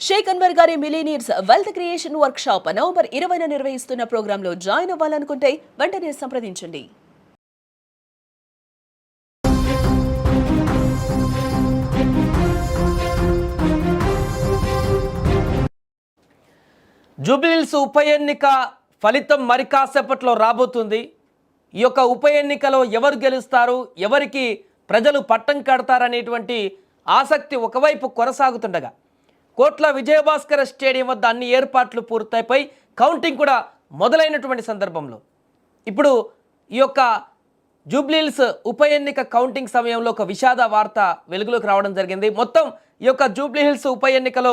షేక్ అన్వర్ గారి millionaires wealth creation workshop November ఇరవైన నిర్వహిస్తున్న ప్రోగ్రాంలో జాయిన్ అవ్వాలనుకుంటే వెంటనే సంప్రదించండి. జూబ్లీహిల్స్ ఉప ఎన్నిక ఫలితం మరి కాసేపట్లో రాబోతుంది. ఈ యొక్క ఉప ఎన్నికలో ఎవరు గెలుస్తారు ఎవరికి ప్రజలు పట్టం కడతారనేటువంటి ఆసక్తి ఒకవైపు కొనసాగుతుండగా కోట్ల విజయభాస్కర్ స్టేడియం వద్ద అన్ని ఏర్పాట్లు పూర్తయిపోయి కౌంటింగ్ కూడా మొదలైనటువంటి సందర్భంలో. ఇప్పుడు ఈ యొక్క జూబ్లీహిల్స్ ఉప ఎన్నిక కౌంటింగ్ సమయంలో ఒక విషాద వార్త వెలుగులోకి రావడం జరిగింది. మొత్తం ఈ యొక్క జూబ్లీహిల్స్ ఉప ఎన్నికలో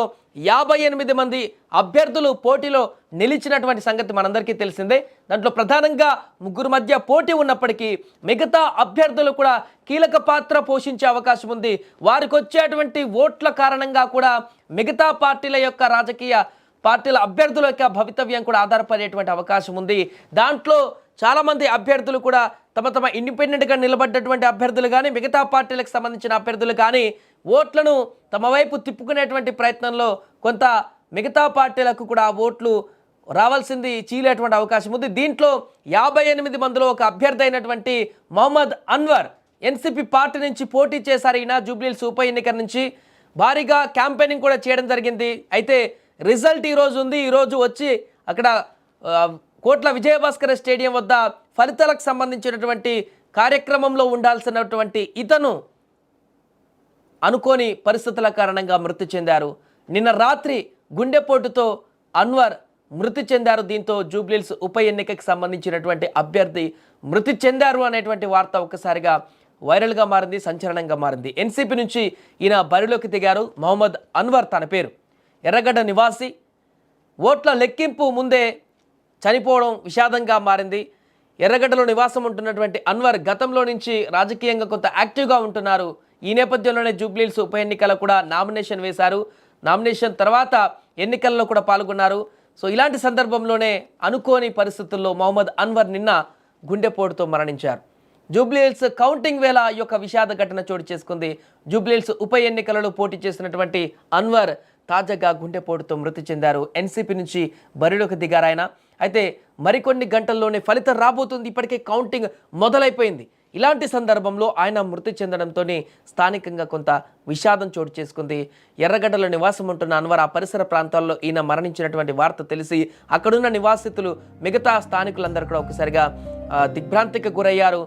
యాభై ఎనిమిది మంది అభ్యర్థులు పోటీలో నిలిచినటువంటి సంగతి మనందరికీ తెలిసిందే. దాంట్లో ప్రధానంగా ముగ్గురు మధ్య పోటీ ఉన్నప్పటికీ మిగతా అభ్యర్థులు కూడా కీలక పాత్ర పోషించే అవకాశం ఉంది. వారికి వచ్చేటువంటి ఓట్ల కారణంగా కూడా మిగతా పార్టీల యొక్క రాజకీయ పార్టీల అభ్యర్థుల యొక్క భవితవ్యం కూడా ఆధారపడేటువంటి అవకాశం ఉంది. దాంట్లో చాలామంది అభ్యర్థులు కూడా తమ తమ ఇండిపెండెంట్గా నిలబడ్డటువంటి అభ్యర్థులు కానీ మిగతా పార్టీలకు సంబంధించిన అభ్యర్థులు కానీ ఓట్లను తమ వైపు తిప్పుకునేటువంటి ప్రయత్నంలో కొంత మిగతా పార్టీలకు కూడా ఓట్లు రావాల్సింది చీలేటువంటి అవకాశం ఉంది. దీంట్లో యాభై ఎనిమిది మందిలో ఒక అభ్యర్థి అయినటువంటి మొహమ్మద్ అన్వర్ ఎన్సిపి పార్టీ నుంచి పోటీ చేశారు ఈయన జూబ్లీల్స్ ఉప ఎన్నిక నుంచి. భారీగా క్యాంపెయినింగ్ కూడా చేయడం జరిగింది. అయితే రిజల్ట్ ఈరోజు ఉంది. ఈరోజు వచ్చి అక్కడ కోట్ల విజయభాస్కర స్టేడియం వద్ద ఫలితాలకు సంబంధించినటువంటి కార్యక్రమంలో ఉండాల్సినటువంటి ఇతను అనుకోని పరిస్థితుల కారణంగా మృతి చెందారు. నిన్న రాత్రి గుండెపోటుతో అన్వర్ మృతి చెందారు. దీంతో జూబ్లీల్స్ ఉప ఎన్నికకి సంబంధించినటువంటి అభ్యర్థి మృతి చెందారు అనేటువంటి వార్త ఒక్కసారిగా వైరల్గా మారింది సంచలనంగా మారింది. ఎన్సీపీ నుంచి ఈయన బరిలోకి దిగారు మహమ్మద్ అన్వర్ తన పేరు. ఎర్రగడ్డ నివాసి. ఓట్ల లెక్కింపు ముందే చనిపోవడం విషాదంగా మారింది. ఎర్రగడ్డలో నివాసం ఉంటున్నటువంటి అన్వర్ గతంలో నుంచి రాజకీయంగా కొంత యాక్టివ్గా ఉంటున్నారు. ఈ నేపథ్యంలోనే జూబ్లీల్స్ ఉప ఎన్నికల కూడా నామినేషన్ వేశారు. నామినేషన్ తర్వాత ఎన్నికల్లో కూడా పాల్గొన్నారు. సో ఇలాంటి సందర్భంలోనే అనుకోని పరిస్థితుల్లో మొహమ్మద్ అన్వర్ నిన్న గుండెపోటుతో మరణించారు. జూబ్లీహిల్స్ కౌంటింగ్ వేళ ఈ యొక్క విషాద ఘటన చోటు చేసుకుంది. జూబ్లీహిల్స్ ఉప ఎన్నికలలో పోటీ చేసినటువంటి అన్వర్ తాజాగా గుండెపోటుతో మృతి చెందారు. ఎన్సీపీ నుంచి బరిలోకి దిగారు అయితే మరికొన్ని గంటల్లోనే ఫలితం రాబోతుంది. ఇప్పటికే కౌంటింగ్ మొదలైపోయింది. ఇలాంటి సందర్భంలో ఆయన మృతి చెందడంతోనే స్థానికంగా కొంత విషాదం చోటు చేసుకుంది. ఎర్రగడ్డలో నివాసం ఉంటున్న అన్వర్ ఆ పరిసర ప్రాంతాల్లో ఈయన మరణించినటువంటి వార్త తెలిసి అక్కడున్న నివాసితులు మిగతా స్థానికులందరూ కూడా ఒకసారిగా దిగ్భ్రాంతికి గురయ్యారు.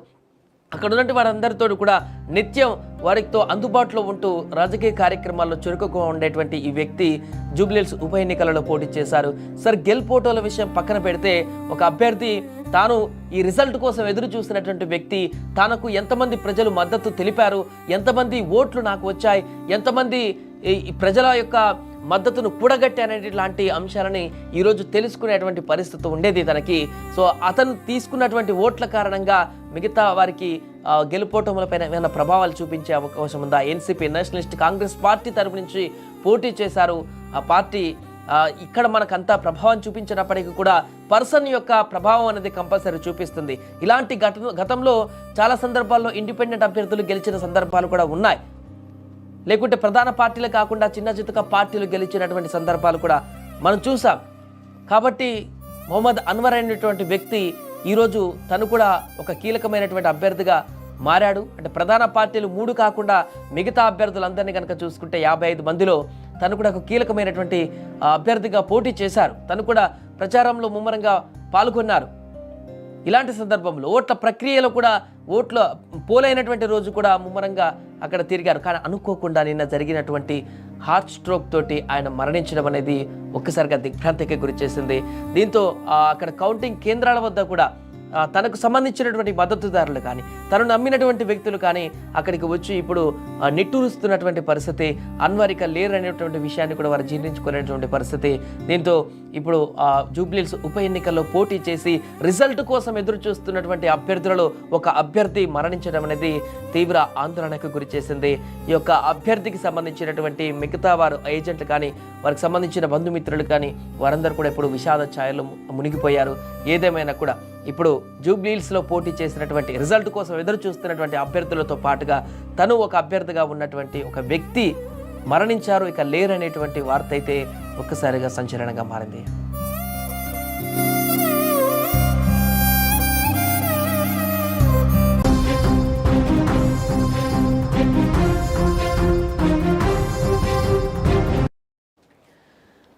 అక్కడ ఉన్నటువంటి వారందరితో కూడా నిత్యం వారితో అందుబాటులో ఉంటూ రాజకీయ కార్యక్రమాల్లో చురుకుగా ఉండేటువంటి ఈ వ్యక్తి జూబ్లీల్స్ ఉప ఎన్నికలలో పోటీ చేశారు. సార్ గెలుపోటోల విషయం పక్కన పెడితే ఒక అభ్యర్థి తాను ఈ రిజల్ట్ కోసం ఎదురు చూసినటువంటి వ్యక్తి తనకు ఎంతమంది ప్రజలు మద్దతు తెలిపారు ఎంతమంది ఓట్లు నాకు వచ్చాయి ఎంతమంది ఈ- ఈ ప్రజల యొక్క మద్దతును కూడగట్టానేటి లాంటి అంశాలని ఈరోజు తెలుసుకునేటువంటి పరిస్థితి ఉండేది తనకి. సో అతను తీసుకున్నటువంటి ఓట్ల కారణంగా మిగతా వారికి గెలుపోటములపైన ఏమైనా ప్రభావాలు చూపించే అవకాశం ఉందా? ఎన్సీపీ నేషనలిస్ట్ కాంగ్రెస్ పార్టీ తరపు నుంచి పోటీ చేశారు. ఆ పార్టీ ఇక్కడ మనకంతా ప్రభావం చూపించినప్పటికీ కూడా పర్సన్ యొక్క ప్రభావం అనేది కంపల్సరీ చూపిస్తుంది. ఇలాంటి ఘట గతంలో చాలా సందర్భాల్లో ఇండిపెండెంట్ అభ్యర్థులు గెలిచిన సందర్భాలు కూడా ఉన్నాయి. లేకుంటే ప్రధాన పార్టీలు కాకుండా చిన్న చితక పార్టీలు గెలిచినటువంటి సందర్భాలు కూడా మనం చూసాం. కాబట్టి మొహమ్మద్ అన్వర్ అయినటువంటి వ్యక్తి ఈరోజు తను కూడా ఒక కీలకమైనటువంటి అభ్యర్థిగా మారాడు. అంటే ప్రధాన పార్టీలు మూడు కాకుండా మిగతా అభ్యర్థులందరినీ కనుక చూసుకుంటే యాభై ఐదు మందిలో తను కూడా ఒక కీలకమైనటువంటి అభ్యర్థిగా పోటీ చేశారు. తను కూడా ప్రచారంలో ముమ్మరంగా పాల్గొన్నారు. ఇలాంటి సందర్భంలో ఓట్ల ప్రక్రియలో కూడా ఓట్ల పోలైనటువంటి రోజు కూడా ముమ్మరంగా అక్కడ తిరిగారు. కానీ అనుకోకుండా నిన్న జరిగినటువంటి హార్ట్ స్ట్రోక్ తోటి ఆయన మరణించడం అనేది ఒక్కసారిగా దిగ్భ్రాంతికి గురి చేసింది. దీంతో అక్కడ కౌంటింగ్ కేంద్రాల వద్ద కూడా తనకు సంబంధించినటువంటి మద్దతుదారులు కానీ తను నమ్మినటువంటి వ్యక్తులు కానీ అక్కడికి వచ్చి ఇప్పుడు నిట్టూరుస్తున్నటువంటి పరిస్థితి అన్వరిక లేరు అనేటువంటి విషయాన్ని కూడా వారు జీర్ణించుకునేటువంటి పరిస్థితి. దీంతో ఇప్పుడు ఆ, జూబ్లీల్స్ ఉప ఎన్నికల్లో పోటీ చేసి రిజల్ట్ కోసం ఎదురు చూస్తున్నటువంటి అభ్యర్థులలో ఒక అభ్యర్థి మరణించడం అనేది తీవ్ర ఆందోళనకు గురి చేసింది. ఈ యొక్క అభ్యర్థికి సంబంధించినటువంటి మిగతా వారు ఏజెంట్లు కానీ వారికి సంబంధించిన బంధుమిత్రులు కానీ వారందరూ కూడా ఇప్పుడు విషాద ఛాయలు మునిగిపోయారు. ఏదేమైనా కూడా ఇప్పుడు జూబ్లీల్స్లో పోటీ చేసినటువంటి రిజల్ట్ కోసం ఎదురు చూస్తున్నటువంటి అభ్యర్థులతో పాటుగా తను ఒక అభ్యర్థిగా ఉన్నటువంటి ఒక వ్యక్తి మరణించారు ఇక లేరనేటువంటి వార్త అయితే ఒక్కసారిగా సంచలనంగా మారింది.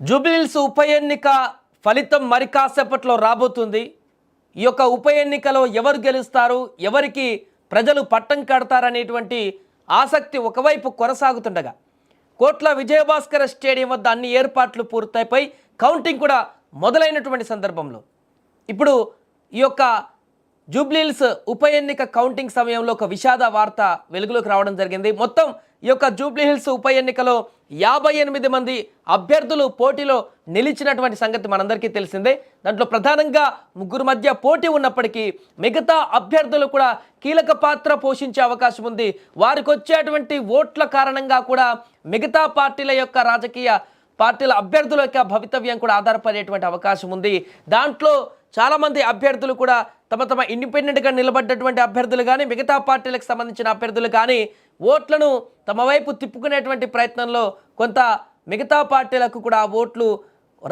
జూబ్లీహిల్స్ ఉప ఎన్నిక ఫలితం మరి కాసేపట్లో రాబోతుంది. ఈ యొక్క ఉప ఎన్నికలో ఎవరు గెలుస్తారు ఎవరికి ప్రజలు పట్టం కడతారనేటువంటి ఆసక్తి ఒకవైపు కొనసాగుతుండగా కోట్ల విజయభాస్కర స్టేడియం వద్ద అన్ని ఏర్పాట్లు పూర్తయిపోయి కౌంటింగ్ కూడా మొదలైనటువంటి సందర్భంలో. ఇప్పుడు ఈ యొక్క జూబ్లీల్స్ ఉప ఎన్నిక కౌంటింగ్ సమయంలో ఒక విషాద వార్త వెలుగులోకి రావడం జరిగింది. మొత్తం ఈ యొక్క జూబ్లీహిల్స్ ఉప ఎన్నికలో యాభై ఎనిమిది మంది అభ్యర్థులు పోటీలో నిలిచినటువంటి సంగతి మనందరికీ తెలిసిందే. దాంట్లో ప్రధానంగా ముగ్గురు మధ్య పోటీ ఉన్నప్పటికీ మిగతా అభ్యర్థులు కూడా కీలక పాత్ర పోషించే అవకాశం ఉంది. వారికి వచ్చేటువంటి ఓట్ల కారణంగా కూడా మిగతా పార్టీల యొక్క రాజకీయ పార్టీల అభ్యర్థుల యొక్క భవితవ్యం కూడా ఆధారపడేటువంటి అవకాశం ఉంది. దాంట్లో చాలామంది అభ్యర్థులు కూడా తమ తమ ఇండిపెండెంట్గా నిలబడ్డటువంటి అభ్యర్థులు కానీ మిగతా పార్టీలకు సంబంధించిన అభ్యర్థులు కానీ ఓట్లను తమ వైపు తిప్పుకునేటువంటి ప్రయత్నంలో కొంత మిగతా పార్టీలకు కూడా ఓట్లు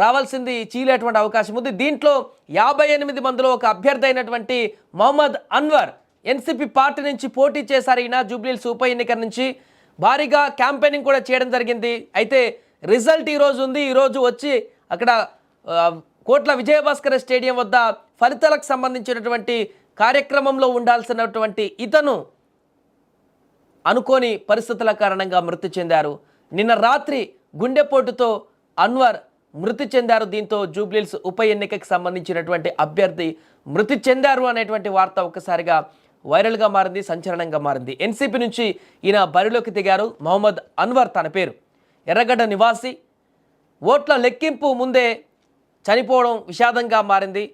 రావాల్సింది చీలేటువంటి అవకాశం ఉంది. దీంట్లో యాభై ఎనిమిది మందిలో ఒక అభ్యర్థి అయినటువంటి మొహమ్మద్ అన్వర్ ఎన్సిపి పార్టీ నుంచి పోటీ చేశారు ఈయన జూబ్లీల్స్ ఉప ఎన్నిక నుంచి. భారీగా క్యాంపెయినింగ్ కూడా చేయడం జరిగింది. అయితే రిజల్ట్ ఈరోజు ఉంది. ఈరోజు వచ్చి అక్కడ కోట్ల విజయభాస్కర్ స్టేడియం వద్ద ఫలితాలకు సంబంధించినటువంటి కార్యక్రమంలో ఉండాల్సినటువంటి ఇతను అనుకోని పరిస్థితుల కారణంగా మృతి చెందారు. నిన్న రాత్రి గుండెపోటుతో అన్వర్ మృతి చెందారు. దీంతో జూబ్లీల్స్ ఉప ఎన్నికకి సంబంధించినటువంటి అభ్యర్థి మృతి చెందారు అనేటువంటి వార్త ఒక్కసారిగా వైరల్గా మారింది సంచలనంగా మారింది. ఎన్సీపీ నుంచి ఈయన బరిలోకి దిగారు. మహమ్మద్ అన్వర్ తన పేరు. ఎర్రగడ్డ నివాసి ఓట్ల లెక్కింపు ముందే చనిపోవడం విషాదంగా మారింది.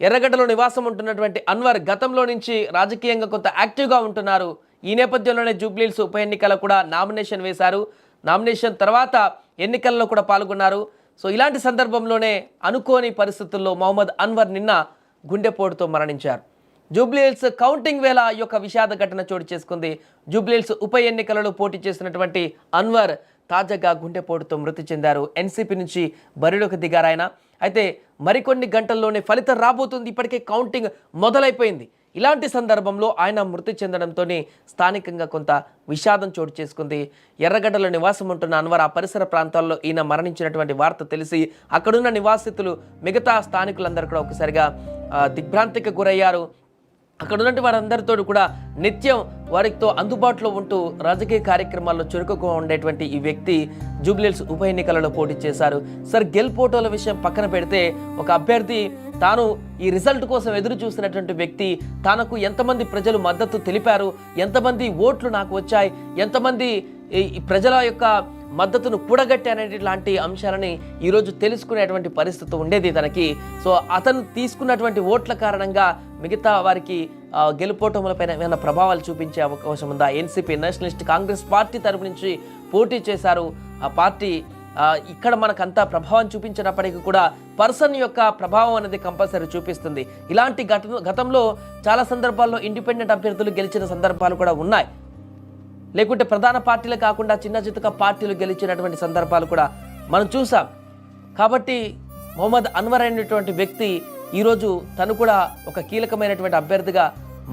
ఎర్రగడ్డలో నివాసం ఉంటున్నటువంటి అన్వర్ గతంలో నుంచి రాజకీయంగా కొంత యాక్టివ్గా ఉంటున్నారు. ఈ నేపథ్యంలోనే జూబ్లీల్స్ ఉప ఎన్నికల కూడా నామినేషన్ వేశారు. నామినేషన్ తర్వాత ఎన్నికల్లో కూడా పాల్గొన్నారు. సో ఇలాంటి సందర్భంలోనే అనుకోని పరిస్థితుల్లో మొహమ్మద్ అన్వర్ నిన్న గుండెపోటుతో మరణించారు. జూబ్లీహిల్స్ కౌంటింగ్ వేళ ఈ యొక్క విషాద ఘటన చోటు చేసుకుంది. జూబ్లీహిల్స్ ఉప ఎన్నికలలో పోటీ చేసినటువంటి అన్వర్ తాజాగా గుండెపోటుతో మృతి చెందారు. ఎన్సీపీ నుంచి బరిలోకి దిగారు ఆయన. అయితే మరికొన్ని గంటల్లోనే ఫలితం రాబోతుంది. ఇప్పటికే కౌంటింగ్ మొదలైపోయింది. ఇలాంటి సందర్భంలో ఆయన మృతి చెందడంతో స్థానికంగా కొంత విషాదం చోటు చేసుకుంది. ఎర్రగడ్డలో నివాసం ఉంటున్న అన్వర్ ఆ పరిసర ప్రాంతాల్లో ఈయన మరణించినటువంటి వార్త తెలిసి అక్కడున్న నివాసితులు మిగతా స్థానికులందరూ కూడా ఒకసారిగా దిగ్భ్రాంతికి గురయ్యారు. అక్కడ ఉన్నటువంటి వారందరితో కూడా నిత్యం వారితో అందుబాటులో ఉంటూ రాజకీయ కార్యక్రమాల్లో చురుకుగా ఉండేటువంటి ఈ వ్యక్తి జూబ్లీల్స్ ఉప ఎన్నికలలో పోటీ చేశారు. సార్ గెలుపోటోల విషయం పక్కన పెడితే ఒక అభ్యర్థి తాను ఈ రిజల్ట్ కోసం ఎదురు చూసినటువంటి వ్యక్తి తనకు ఎంతమంది ప్రజలు మద్దతు తెలిపారు ఎంతమంది ఓట్లు నాకు వచ్చాయి ఎంతమంది ఈ- ప్రజల యొక్క మద్దతును కూడగట్టానేటి లాంటి అంశాలని ఈరోజు తెలుసుకునేటువంటి పరిస్థితి ఉండేది తనకి. సో అతను తీసుకున్నటువంటి ఓట్ల కారణంగా మిగతా వారికి గెలుపోటములపైన ఏమైనా ప్రభావాలు చూపించే అవకాశం ఉందా? ఎన్సీపీ నేషనలిస్ట్ కాంగ్రెస్ పార్టీ తరపు నుంచి పోటీ చేశారు. ఆ పార్టీ ఇక్కడ మనకంతా ప్రభావం చూపించినప్పటికీ కూడా పర్సన్ యొక్క ప్రభావం అనేది కంపల్సరీ చూపిస్తుంది. ఇలాంటి గత గతంలో చాలా సందర్భాల్లో ఇండిపెండెంట్ అభ్యర్థులు గెలిచిన సందర్భాలు కూడా ఉన్నాయి. లేకుంటే ప్రధాన పార్టీలు కాకుండా చిన్న చితక పార్టీలు గెలిచినటువంటి సందర్భాలు కూడా మనం చూసాం. కాబట్టి మొహమ్మద్ అన్వర్ అయినటువంటి వ్యక్తి ఈరోజు తను కూడా ఒక కీలకమైనటువంటి అభ్యర్థిగా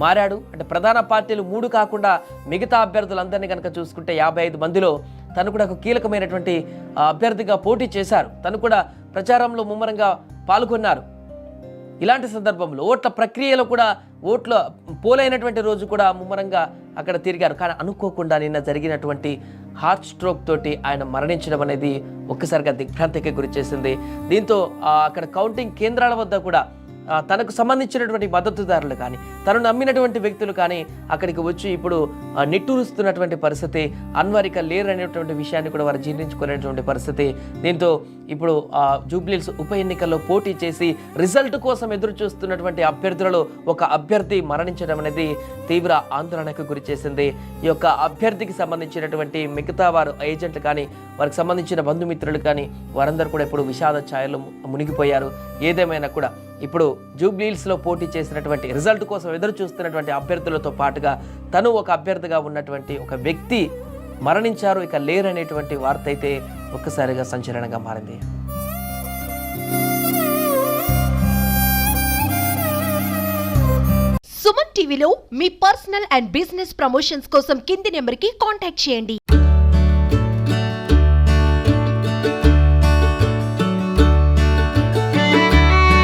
మారాడు. అంటే ప్రధాన పార్టీలు మూడు కాకుండా మిగతా అభ్యర్థులందరినీ కనుక చూసుకుంటే యాభై ఐదు మందిలో తను కూడా ఒక కీలకమైనటువంటి అభ్యర్థిగా పోటీ చేశారు. తను కూడా ప్రచారంలో ముమ్మరంగా పాల్గొన్నారు. ఇలాంటి సందర్భంలో ఓట్ల ప్రక్రియలో కూడా ఓట్ల పోలైనటువంటి రోజు కూడా ముమ్మరంగా అక్కడ తిరిగారు. కానీ అనుకోకుండా నిన్న జరిగినటువంటి హార్ట్ స్ట్రోక్ తోటి ఆయన మరణించడం అనేది ఒక్కసారిగా దిగ్భ్రాంతికి గురి చేసింది. దీంతో అక్కడ కౌంటింగ్ కేంద్రాల వద్ద కూడా తనకు సంబంధించినటువంటి మద్దతుదారులు కానీ తను నమ్మినటువంటి వ్యక్తులు కానీ అక్కడికి వచ్చి ఇప్పుడు నిట్టూరుస్తున్నటువంటి పరిస్థితి అన్వరిక లేరు అనేటువంటి విషయాన్ని కూడా వారు జీర్ణించుకునేటువంటి పరిస్థితి. దీంతో ఇప్పుడు ఆ, ఉప ఎన్నికల్లో పోటీ చేసి రిజల్ట్ కోసం ఎదురు చూస్తున్నటువంటి అభ్యర్థులలో ఒక అభ్యర్థి మరణించడం అనేది తీవ్ర ఆందోళనకు గురి చేసింది. ఈ యొక్క అభ్యర్థికి సంబంధించినటువంటి మిగతా వారు ఏజెంట్లు కానీ వారికి సంబంధించిన బంధుమిత్రులు కానీ వారందరూ కూడా ఇప్పుడు విషాద ఛాయలు మునిగిపోయారు. ఏదేమైనా కూడా ఇప్పుడు జూబ్లీల్స్లో పోటీ చేసినటువంటి రిజల్ట్ కోసం ఎదురు చూస్తున్నటువంటి అభ్యర్థులతో పాటుగా తను ఒక అభ్యర్థిగా ఉన్నటువంటి ఒక వ్యక్తి మరణించారు ఇక లేరనేటువంటి వార్త అయితే ఒక్కసారిగా సంచలనంగా మారింది. సుమన్ టీవీలో మీ పర్సనల్ అండ్ బిజినెస్ ప్రమోషన్స్ కోసం కింది నెంబర్కి కాంటాక్ట్ చేయండి.